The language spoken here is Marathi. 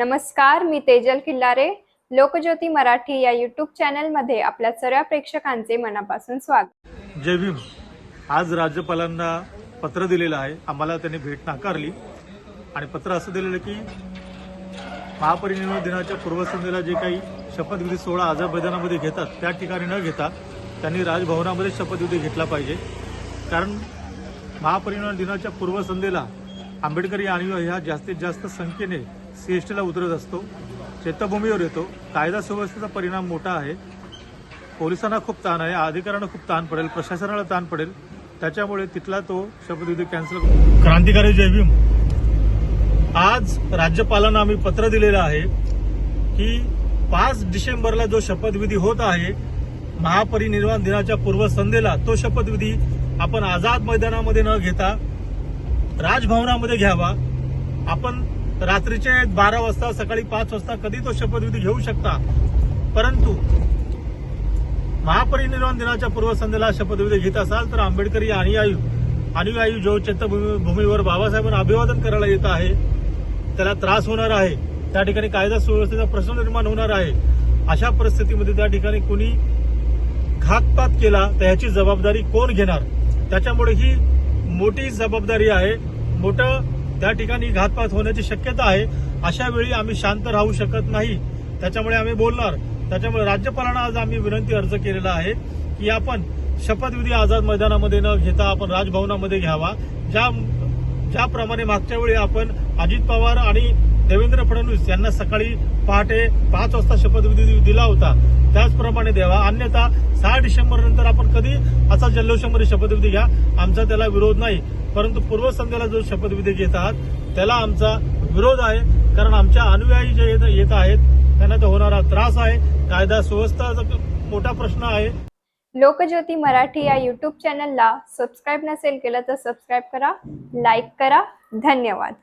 नमस्कार मी तेजल किल्लारे. लोकज्योती मराठी या यूट्यूब चॅनलमध्ये आपल्या सर्व प्रेक्षकांचे मनापासून स्वागत. जय भीम. आज राज्यपालांना पत्र दिलेलं आहे. आम्हाला त्यांनी भेट नाकारली. आणि पत्र असं दिलेलं की महापरिनिर्वाण दिनाच्या पूर्वसंध्येला जे काही शपथविधी सोहळा आझाद घेतात त्या ठिकाणी न घेता त्यांनी राजभवनामध्ये शपथविधी घेतला पाहिजे. कारण महापरिनिर्वाण दिनाच्या पूर्वसंध्येला आंबेडकरी आणि ह्या जास्तीत जास्त संख्येने सी एस टीला उतरत असतो. चेतभूमीवर येतो. कायदा सुव्यवस्थेचा परिणाम मोठा आहे. पोलिसांना खूप ताण आहे. अधिकाऱ्यांना खूप ताण पडेल. प्रशासनाला ताण पडेल. त्याच्यामुळे तिथला तो शपथविधी कॅन्सल क्रांतिकारी जयभीम आज राज्यपालांना आम्ही पत्र दिलेलं आहे की पाच डिसेंबरला जो शपथविधी होत आहे महापरिनिर्वाण दिनाच्या पूर्वसंध्येला तो शपथविधी आपण आझाद मैदानामध्ये न घेता राजभवनामध्ये घ्यावा. आपण रात्रीचे बारा वाजता सकाळी पाच वाजता कधी तो शपथविधी घेऊ शकता? परंतु महापरिनिर्वाण दिनाच्या पूर्वसंध्येला शपथविधी घेत असाल तर आंबेडकरी अनुयायू अनुयायी जो चैत्यभूमी भूमीवर बाबासाहेबांना अभिवादन करायला येत आहे त्याला त्रास होणार आहे. त्या ठिकाणी कायदा सुव्यवस्थेचा प्रश्न निर्माण होणार आहे. अशा परिस्थितीमध्ये त्या ठिकाणी कोणी घातपात केला तर ह्याची जबाबदारी कोण घेणार? त्याच्यामुळे ही मोठी जबाबदारी आहे. मोठं त्या ठिकाणी घातपात होण्याची शक्यता आहे. अशा वेळी आम्ही शांत राहू शकत नाही. त्याच्यामुळे आम्ही बोलणार. त्याच्यामुळे राज्यपालांना आज आम्ही विनंती अर्ज केलेला आहे की आपण शपथविधी आझाद मैदानामध्ये न घेता आपण राजभवनामध्ये घ्यावा. ज्या ज्याप्रमाणे मागच्या वेळी आपण अजित पवार आणि देवेंद्र फडणवीस यांना सकाळी पहाटे पाच वाजता शपथविधी दिला होता. त्याचप्रमाणे द्यावा अन्यथा सहा डिसेंबर नंतर आपण कधी असा जल्लोषामध्ये शपथविधी घ्या आमचा त्याला विरोध नाही. परंतु पूर्वसंध्येला जो शपथविधी घेत आहात त्याला आमचा विरोध आहे. कारण आमच्या अनुयायी जे येत- आहेत त्यांना तो होणारा त्रास आहे. कायदा सुव्यवस्था मोठा प्रश्न आहे. लोकज्योती मराठी या यूट्यूब चॅनलला सबस्क्राईब नसेल केलं तर सबस्क्राईब करा लाईक करा. धन्यवाद.